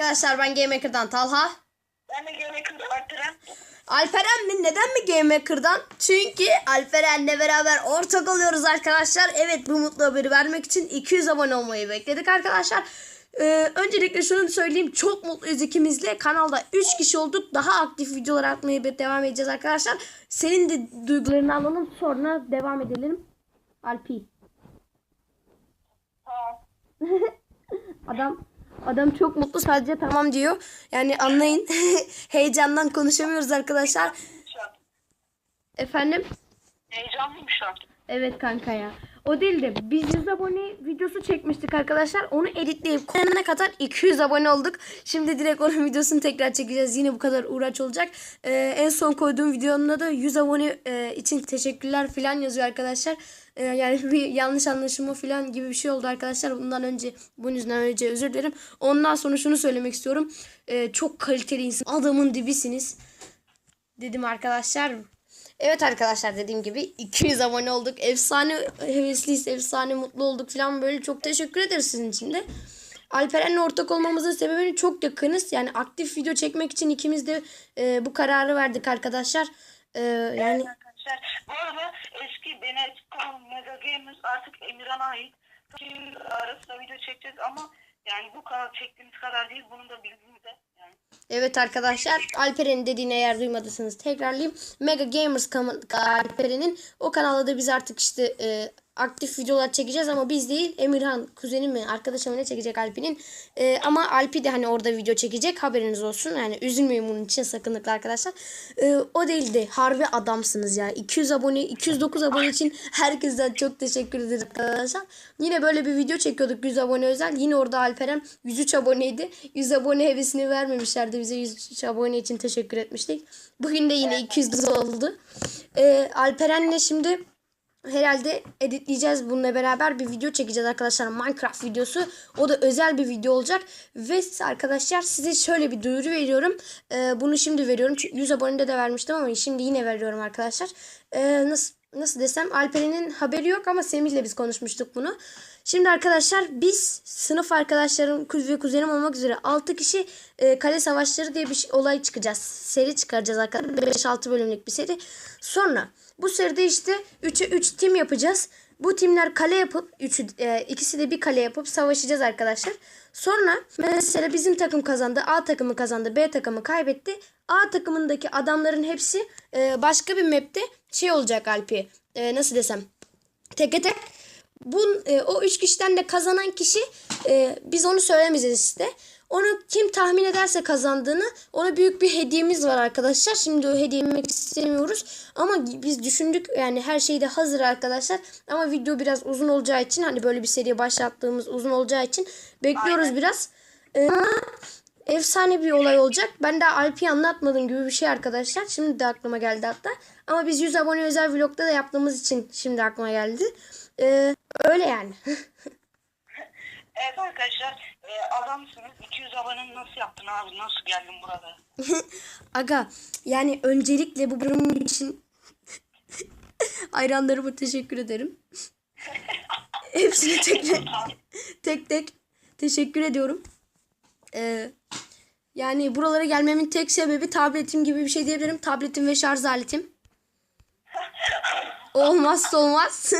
Arkadaşlar ben GameMaker'dan Talha. Ben de Game Maker'da Alperen. Alperen mi? Neden mi GameMaker'dan? Çünkü Alperen'le beraber ortak oluyoruz arkadaşlar. Evet bu mutlu haberi vermek için 200 abone olmayı bekledik arkadaşlar. Ee, öncelikle şunu söyleyeyim. Çok mutluyuz ikimizle. Kanalda 3 kişi olduk. Daha aktif videolar atmaya devam edeceğiz arkadaşlar. Senin de duygularını alalım. Sonra devam edelim. Alpi. Tamam. Adam adam çok mutlu sadece tamam diyor. Yani anlayın. Heyecandan konuşamıyoruz arkadaşlar. Efendim? Heyecanlıyım şu an. Evet kanka ya. O değil de biz 100 abone videosu çekmiştik arkadaşlar. Onu editleyip koyana kadar 200 abone olduk. Şimdi direkt onun videosunu tekrar çekeceğiz. Yine bu kadar uğraş olacak. Ee, en son koyduğum videomda da 100 abone e, için teşekkürler falan yazıyor arkadaşlar. Ee, yani bir yanlış anlaşılma falan gibi bir şey oldu arkadaşlar. Bundan önce bunun yüzünden önce özür dilerim. Ondan sonra şunu söylemek istiyorum. Ee, çok kaliteli insan. Adamın dibisiniz. Dedim arkadaşlar. Evet arkadaşlar dediğim gibi 200 abone olduk. Efsane hevesliyiz, efsane mutlu olduk falan böyle çok teşekkür ederiz sizin için de. Alperen'le ortak olmamızın sebebini çok yakınız. Yani aktif video çekmek için ikimiz de e, bu kararı verdik arkadaşlar. E, yani arkadaşlar. Bu arada eski Benet.com Mega Gamers artık Emirhan'a ait. Şimdi arasında video çekeceğiz ama yani bu kadar çektiğimiz kadar değil. Bunun da. Yani. Evet arkadaşlar Alperen'in dediğini eğer duymadıysanız tekrarlayayım. Mega Gamers Alperen'in o kanalda da biz artık işte e, aktif videolar çekeceğiz ama biz değil Emirhan kuzenim mi arkadaşım ne çekecek Alpi'nin. E, ama Alpi de hani orada video çekecek haberiniz olsun. Yani üzülmeyin bunun için sakınlıkla arkadaşlar. E, o değil de harbi adamsınız ya. 200 abone 209 abone için herkesten çok teşekkür ederiz arkadaşlar. Yine böyle bir video çekiyorduk 100 abone özel. Yine orada Alperen 103 aboneydi. 100 abone hevesini vermemişlerdi bize 103 abone için teşekkür etmiştik. Bugün de yine 200 oldu. Ee, Alperen'le şimdi herhalde editleyeceğiz bununla beraber bir video çekeceğiz arkadaşlar Minecraft videosu. O da özel bir video olacak ve arkadaşlar size şöyle bir duyuru veriyorum. Ee, bunu şimdi veriyorum. Çünkü 100 abonede de vermiştim ama şimdi yine veriyorum arkadaşlar. Ee, nasıl nasıl desem Alperen'in haberi yok ama Semih'le biz konuşmuştuk bunu. Şimdi arkadaşlar biz sınıf arkadaşlarım ve kuzenim olmak üzere 6 kişi e, kale savaşları diye bir şey, olay çıkacağız. Seri çıkaracağız arkadaşlar. 5-6 bölümlük bir seri. Sonra bu seride işte 3'e 3 tim yapacağız. Bu timler kale yapıp üçü, e, ikisi de bir kale yapıp savaşacağız arkadaşlar. Sonra mesela bizim takım kazandı, A takımı kazandı, B takımı kaybetti. A takımındaki adamların hepsi e, başka bir map'te şey olacak Alpi. E, nasıl desem? Teke tek bu e, o üç kişiden de kazanan kişi e, biz onu söylemeyeceğiz işte. Onu kim tahmin ederse kazandığını ona büyük bir hediyemiz var arkadaşlar. Şimdi o hediye yemek istemiyoruz. Ama biz düşündük yani her şey de hazır arkadaşlar. Ama video biraz uzun olacağı için hani böyle bir seriye başlattığımız uzun olacağı için bekliyoruz Aynen. biraz. E, ama efsane bir olay olacak. Ben daha Alp'i anlatmadım gibi bir şey arkadaşlar. Şimdi de aklıma geldi hatta. Ama biz 100 abone özel vlogda da yaptığımız için şimdi aklıma geldi. Ee, öyle yani. Evet arkadaşlar. E, adamsınız. 200 abone nasıl yaptın abi? Nasıl geldin burada? Aga yani öncelikle bu durum için hayranlarıma teşekkür ederim. Hepsine tek tek, tek tek teşekkür ediyorum. Ee, yani buralara gelmemin tek sebebi tabletim gibi bir şey diyebilirim. Tabletim ve şarj aletim. Olmazsa olmaz.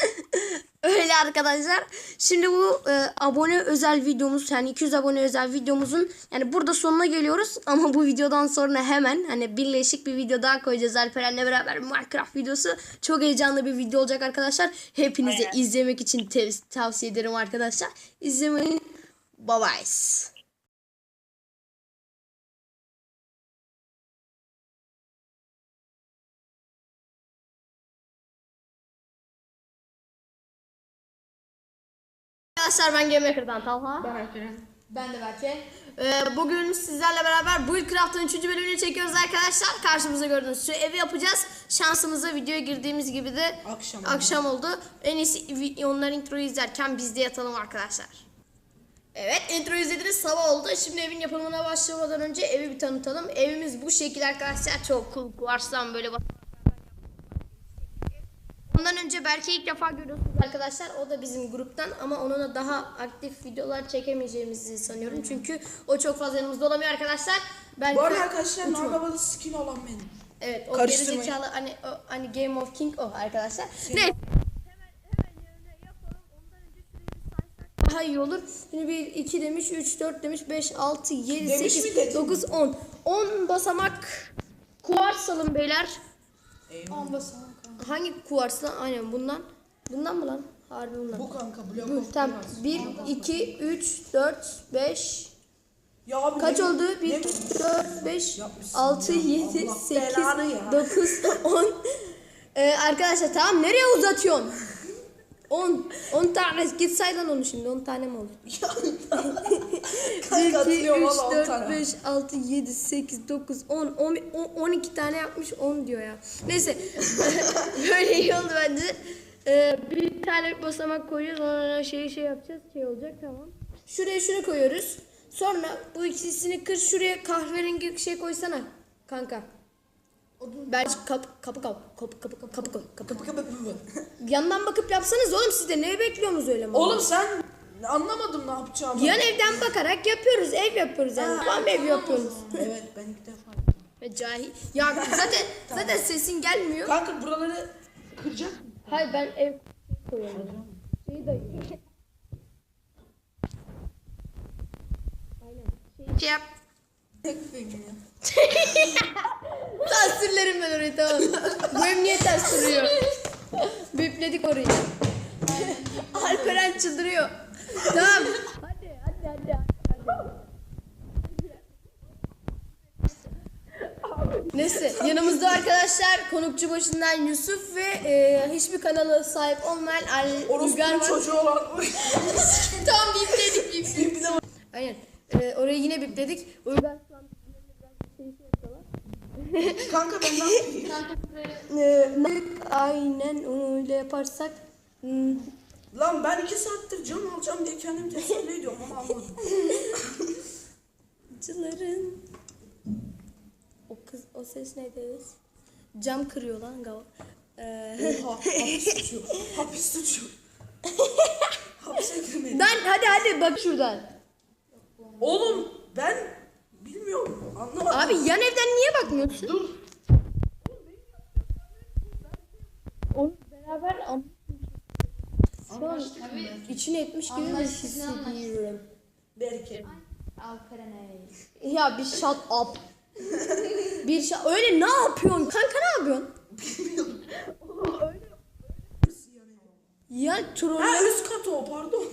Öyle arkadaşlar. Şimdi bu e, abone özel videomuz yani 200 abone özel videomuzun yani burada sonuna geliyoruz ama bu videodan sonra hemen hani birleşik bir video daha koyacağız Alperen'le beraber Minecraft videosu. Çok heyecanlı bir video olacak arkadaşlar. Hepinize Aynen. izlemek için tavsiye ederim arkadaşlar. İzlemeyi bye bye. Arkadaşlar ben GameMaker'dan Talha. Ben Alperen. Ben de Berke. Ee, bugün sizlerle beraber Buildcraft'ın 3. bölümünü çekiyoruz arkadaşlar. Karşımıza gördüğünüz şu evi yapacağız. Şansımıza videoya girdiğimiz gibi de Akşam akşam oldu. En iyisi vi- onlar introyu izlerken biz de yatalım arkadaşlar. Evet intro izlediniz sabah oldu. Şimdi evin yapımına başlamadan önce evi bir tanıtalım. Evimiz bu şekil arkadaşlar. Çok cool. Varsam böyle bak. Ondan önce Berke'yi ilk defa görüyorsunuz arkadaşlar. O da bizim gruptan ama onunla daha aktif videolar çekemeyeceğimizi sanıyorum. Çünkü o çok fazla yanımızda olamıyor arkadaşlar. Berke, Bu arada arkadaşlar Nargabalı skin olan benim. Evet o gerizekalı hani, o, hani Game of King o arkadaşlar. Ne? Daha iyi olur. Şimdi 1, 2 demiş, 3, 4 demiş, 5, 6, 7, Demiş 8, mi dedin? 9, 10. 10 basamak kuvars alın beyler. Eyvallah. Hangi kuvars lan? Aynen bundan. Bundan mı lan? Harbi bundan. Bu kanka blok Bu, of tamam. Chaos. 1, 2, 3, 4, 5. Ya abi Kaç ne- oldu? 1, ne- 4, 5, Yapmışsın 6, ya. 7, Allah 8, belanı ya. 9, 10. Ee, arkadaşlar tamam nereye uzatıyorsun? 10. 10 tane. Git say lan onu şimdi. 10 tane mi oldu? 1, 2, 3, Kanka atlıyorum valla on 4, tane. 5, 6, 7, 8, 9, 10, 10, 12 tane yapmış 10 diyor ya. Neyse. Böyle iyi oldu bence. Ee, bir tane basamak koyuyoruz. Sonra şey şey yapacağız. Şey olacak tamam. Şuraya şunu koyuyoruz. Sonra bu ikisini kır şuraya kahverengi şey koysana kanka. Ben kap kapı kap kapı kapı kapı kapı kapı kapı kapı kapı kapı kapı Yandan bakıp yapsanız oğlum siz de ne bekliyorsunuz öyle mi? Oğlum sen anlamadım ne yapacağımı. Yan evden bakarak yapıyoruz. Ev yapıyoruz yani. Ha, Tamam ev yapıyoruz. evet ben ilk defa. Ve cahil. Ya zaten zaten sesin gelmiyor. Kanka buraları kıracak mısın? Hayır ben ev koyuyorum. Şeyi de Aynen. Şey yap. Tek film ya. Tasvirlerim ben orayı tamam. Bu ev niye ters duruyor? Bipledik orayı. Alperen çıldırıyor. Tamam. Hadi hadi hadi. hadi. Neyse yanımızda arkadaşlar konukçu başından Yusuf ve e, hiçbir kanala sahip olmayan Al Orospu'nun var. çocuğu olan. Tam bipledik bipledik. Aynen. E, orayı yine bipledik. Uygar şu an Kanka ben ne yapayım? Ee, aynen öyle yaparsak hmm, Lan ben iki saattir cam alacağım diye kendimi teselli ediyorum ama almadım. Cıların. O kız o ses neydi? Cam kırıyor lan gal. Ee, Oha hapis tutuyor. Hapis tutuyor. Hapse girmedi. lan hadi hadi bak şuradan. Oğlum ben bilmiyorum anlamadım. Abi yan evden niye bakmıyorsun? Dur. Onu beraber an şu an içine etmiş gibi bir hissediyorum. Berke. Ya bir shut up. bir shut öyle ne yapıyorsun? Kanka ne yapıyorsun? Bilmiyorum. Ya Ha troll. üst katı o pardon.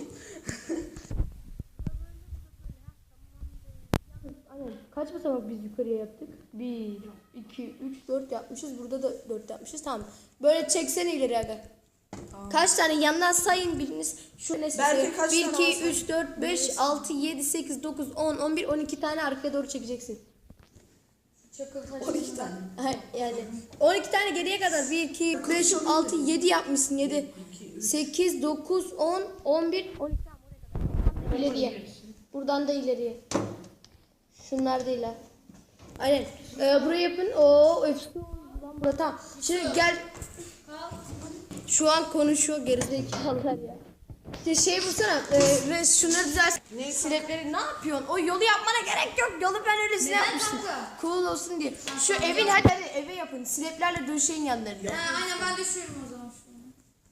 Kaç basamak biz yukarıya yaptık? 1, 2, 3, 4 yapmışız. Burada da 4 yapmışız. Tamam. Böyle çeksene ileri aga. Kaç tane yandan sayın biriniz. Şu ne kaç 1, tane 2, alsın? 3, 4, 5, 6, 7, 8, 9, 10, 11, 12 tane arkaya doğru çekeceksin. 12 tane. Hayır, yani 12 tane geriye kadar 1, 2, 5, 6, 7 yapmışsın 7. 8, 9, 10, 11, 12 tamam oraya kadar. İleriye. Buradan da ileriye. Şunlar değil ha. Aynen. Ee, burayı yapın. Oldu lan burada. Tamam. Şimdi gel. Şu an konuşuyor gerizekalılar ya. İşte şey bulsana. E, res, şunları düzelt. Ne? Silepleri ne yapıyorsun? O yolu yapmana gerek yok. Yolu ben öylesine yapmıştım. Cool olsun diye. Şu evin hadi, hadi eve yapın. Sileplerle döşeyin yanlarını. Ha, aynen ben düşüyorum o zaman.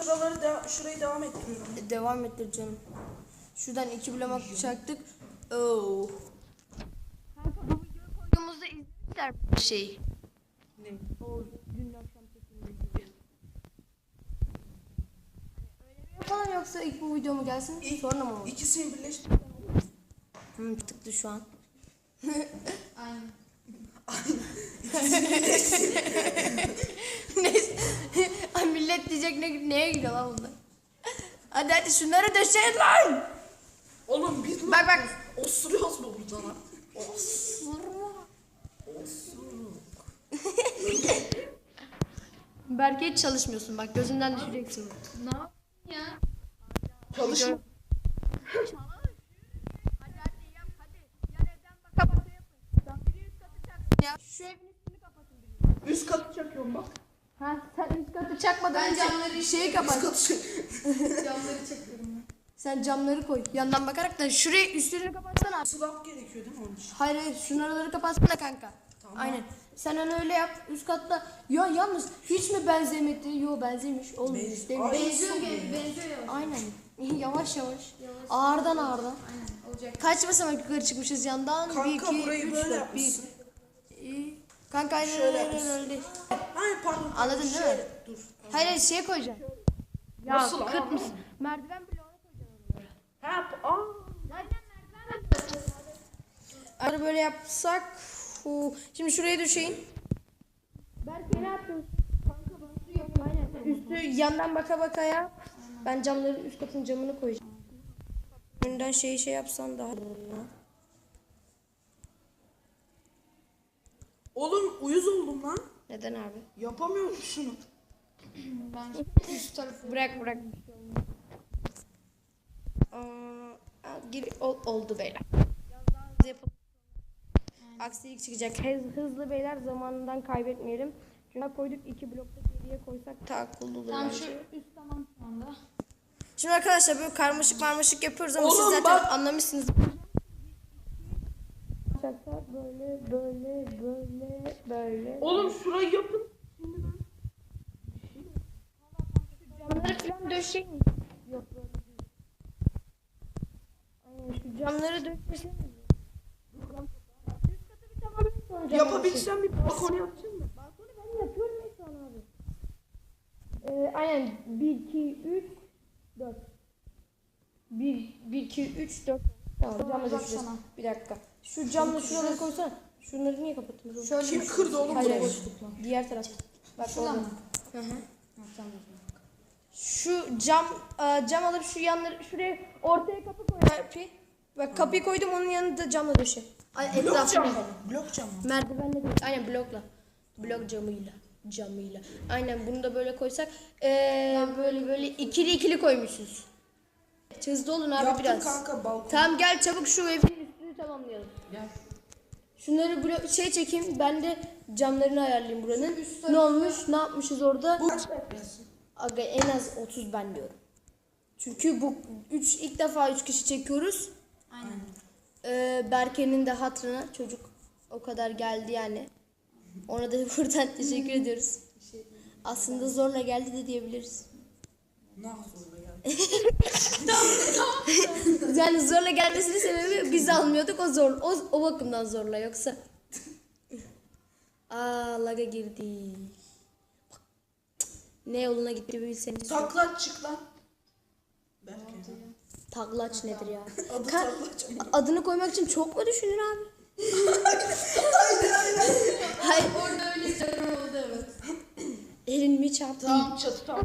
Şuraları da şurayı devam ettiriyorum. E, Devam ettir canım. Şuradan iki blomak çaktık. Oo. Bu şeyi. Ne? O dün akşam çekildiği gibi. Öyle mi yapalım yoksa ilk bu video mu gelsin sonra mı olur? İkisini birleştir. Hı, tıktı şu an. Aynen. Neyse. Ay millet diyecek ne, neye gidiyor lan bunlar? Hadi hadi şunları döşeyin lan. Oğlum biz mi? Bak bak. Osuruyoruz mu burada lan? Osurma. Berke hiç çalışmıyorsun bak gözünden düşeceksin. Ne yapayım ya? Çalış. Şu evin üstünü kapatın. Üst katı çakıyorum bak. Ha sen üst katı çakmadan ben camları şeyi kapat. Üst katı çakıyorum. camları çakıyorum. Sen camları koy. Yandan bakarak da şuraya üstlerini kapatsana. Slap gerekiyor değil mi onun için? Hayır hayır şunun araları kapatsana kanka. Aynen. Sen onu öyle yap. Üst katta. Ya yalnız hiç mi benzemedi? Yo benzemiş. Olmuş. Benz-? Ay, Benziyor gibi benziyor yavaş. Aynen. yavaş yavaş. Ağırdan ağırdan. Aynen olacak. Kaç basamak yukarı çıkmışız yandan? Kanka 1, 2, burayı 3, böyle 4, 1. yapmışsın. İyi. Kanka aynen Şöyle öyle yapmışsın. öyle öyle. Hayır pardon. Anladın değil mi? Şöyle, Dur. Hayır hayır şey koyacaksın. Ya Nasıl kıt ama? mısın? Merdiven bloğuna Ha, aa. Arada böyle yapsak. hu. Şimdi şuraya düşeyim. Berke ne yapıyorsun? Aynen. Üstü yandan baka baka yap. Ben camların üst katın camını koyacağım. Önden şey şey yapsan daha. Oğlum uyuz oldum lan. Neden abi? Yapamıyorum şunu. Ben üst tarafı. Bırak bırak. Aa, ol- oldu beyler. Biraz. Aksilik çıkacak. Hız, hızlı beyler zamanından kaybetmeyelim. Çünkü koyduk iki blokta geriye koysak akıllı olur. Tamam şu üst tamam şu anda. Şimdi arkadaşlar böyle karmaşık marmaşık yapıyoruz ama siz Oğlum zaten bak. anlamışsınız. Böyle böyle böyle böyle. Oğlum şurayı yapın. Camları falan döşeyin. Yok böyle değil. Aynen şu camları döşesene. Üst katı bir tamamlayın sonra camları Yapabilsem bir balkon yapacağım da. Balkonu ben yapıyorum an abi. Ee, aynen 1, 2, 3, 4. 1, 1, 2, 3, 4. Tamam camla bak döşeceğiz. sana. Bir dakika. Şu camla şuraları koysana. Şunları niye kapattınız? Şöyle Kim kırdı oğlum Hayır, hayır. Diğer taraf. Bak Şuradan orada. mı? Hı hı. Ha, tamam. Şu cam e, cam alıp şu yanları şuraya ortaya kapı koy. Harfi. Bak kapıyı koydum onun yanında camla döşe. Ay Blok etrafı. cam mı? Blok cam mı? Merdivenle değil. Aynen blokla. Blok camıyla. Camıyla. Aynen bunu da böyle koysak. Ee, böyle böyle ikili ikili koymuşuz. Hızlı olun abi Yaptım biraz. kanka balkon. Tamam gel çabuk şu evin üstünü tamamlayalım. Gel. Şunları blok şey çekeyim. Ben de camlarını ayarlayayım buranın. Ne olmuş? Ne yapmışız orada? Bu kaç? Aga en az 30 ben diyorum. Çünkü bu 3 ilk defa 3 kişi çekiyoruz. Ee, Berke'nin de hatırına çocuk o kadar geldi yani. Ona da buradan teşekkür ediyoruz. Aslında zorla geldi de diyebiliriz. Ne zorla geldi. Yani zorla gelmesinin sebebi biz almıyorduk o zor o, o bakımdan zorla yoksa. Aa laga girdi. Bak, Ne yoluna gitti bilseniz. Taklat çık lan. Berke. Taglaç nedir ya? Adı Ka- Taglaç mı? adını koymak için çok mu düşünür abi? Hayır. Orada öyle şeyler oldu evet. Elin mi çarptı? Tamam çatı tamam.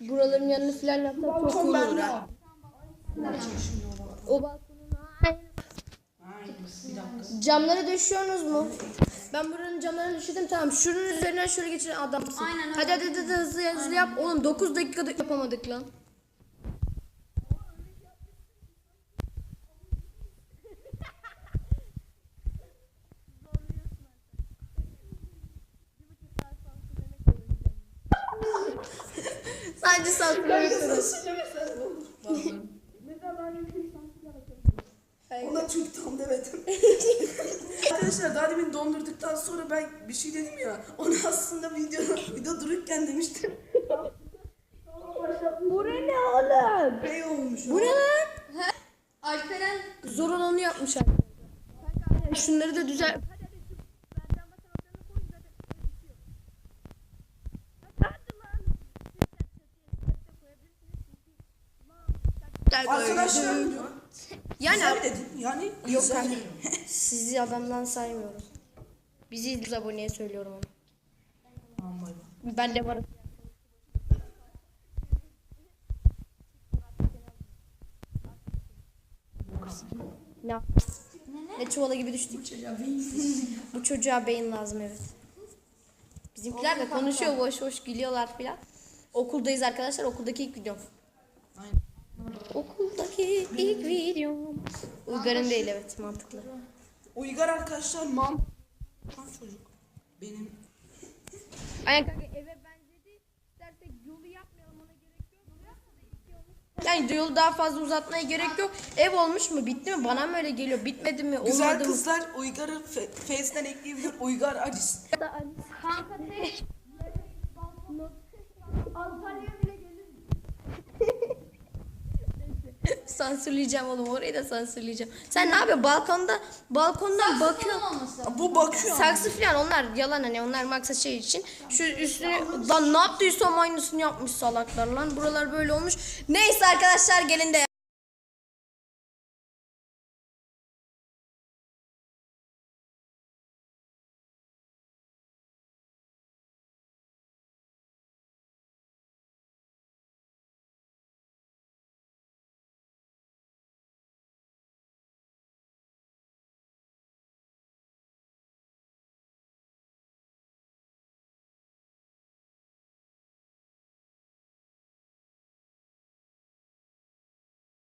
Buraların yanını filan yapsak çok Balkon cool olur bende ha. Ne açayım şimdi? O balkonun Aynen. Bir dakika. Camları döşüyorsunuz mu? Ben buranın camlarını döşedim tamam. Şunun üzerinden şöyle geçiren adamsın. Aynen, hadi hadi, hadi hızlı hızlı yap. Oğlum 9 dakikada yapamadık lan. Sadece sansürlemek Ona Türk tam demedim. Arkadaşlar daha demin dondurduktan sonra ben bir şey dedim ya. Onu aslında video, video dururken demiştim. Bu ne oğlum? Bey olmuş. Bu ne lan? Alperen Zor olanı yapmış. Şunları da düzel. Arkadaşlar diyor. Yani Güzel dedim. Yani Yok güzel. kanka. Sizi adamdan saymıyoruz. Bizi 100 aboneye söylüyorum onu. Aman bay bay. Ben de varım. Ne? Ne çuvala gibi düştük. Bu çocuğa beyin lazım evet. Bizimkiler de konuşuyor boş boş gülüyorlar filan. Okuldayız arkadaşlar okuldaki ilk videom. İlk videom. Uygar'ın değil evet mantıklı. Uygar arkadaşlar man... Lan çocuk. Benim Aynen kanka eve benzedi. İstersek yolu yapmayalım ona gerek yok. Yani yolu daha fazla uzatmaya gerek yok. Ev olmuş mu? Bitti mi? Bana mı öyle geliyor? Bitmedi mi? Güzel Olmadı mı? kızlar Uygar'ı fe- Face'den ekleyebilir. Uygar Aris. Kanka tek Sansürleyeceğim oğlum. Orayı da sansürleyeceğim. Sen ne yapıyorsun? Balkonda balkondan lazım. Bu bakıyor. Saksı falan onlar yalan hani onlar maksat şey için. Şu üstüne lan ne yaptıysam aynısını yapmış salaklar lan. Buralar böyle olmuş. Neyse arkadaşlar gelin de